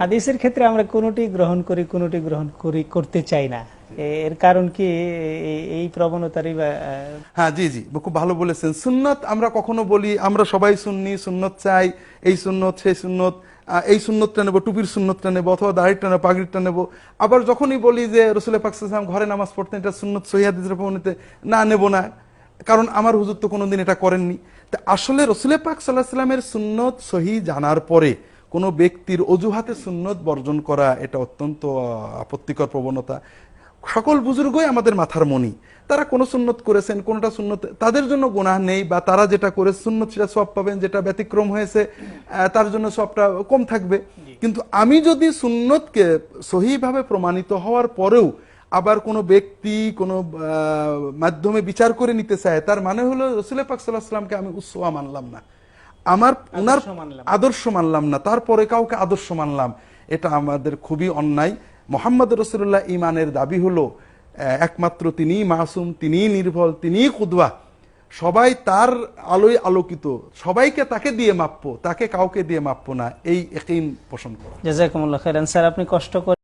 হাদিসের ক্ষেত্রে আমরা কোনোটি গ্রহণ করি কোনোটি গ্রহণ করি করতে চাই না। এর কারণ কি? এই প্রবণতারই হ্যাঁ জি জি। খুব ভালো বলেছেন। সুন্নত আমরা কখনো বলি আমরা সবাই সুন্নি সুন্নত চাই এই সুন্নত সেই সুন্নত এই সুন্নতটা নেব টুপির সুন্নতটা নেব অথবা দাড়িটা নেব পাগড়িটা নেব। আবার যখনই বলি যে রসুল পাকসাম ঘরে নামাজ পড়তেন এটা সুন্নত সহিদের প্রবণিতে না নেব না। কারণ আমার হুজুর তো কোনোদিন এটা করেননি। তা আসলে রসুল পাক সাল্লাহ সাল্লামের সুন্নত সহি জানার পরে কোনো ব্যক্তির অজুহাতে সুন্নত বর্জন করা এটা অত্যন্ত আপত্তিকর প্রবণতা। সকল বুজুর্গই আমাদের মাথার মনি তারা কোনো সুন্নত করেছেন কোনটা সুন্নত তাদের জন্য গুনাহ নেই বা তারা যেটা করে সুন্নত সেটা সব পাবেন যেটা ব্যতিক্রম হয়েছে তার জন্য সবটা কম থাকবে। কিন্তু আমি যদি সুন্নতকে সহিভাবে প্রমাণিত হওয়ার পরেও আবার কোনো ব্যক্তি কোনো মাধ্যমে বিচার করে নিতে চায় তার মানে হলো রসুল পাক সাল্লাহ সাল্লামকে আমি উৎসওয়া মানলাম না। আমার উনার আদর্শ মানলাম। না তারপরে কাউকে আদর্শ মানলাম। এটা আমাদের খুবই অন্যায়। মোহাম্মদ রসুল্লাহ ইমানের দাবি হলো আহ, একমাত্র তিনি মাসুম তিনি নির্ভল তিনি কুদবা সবাই তার আলোয় আলোকিত। সবাইকে তাকে দিয়ে মাপ্য তাকে কাউকে দিয়ে মাপ্য না। এই একই পোষণ করা। জাজাকুমুল্লাহ খাইরান। স্যার আপনি কষ্ট করে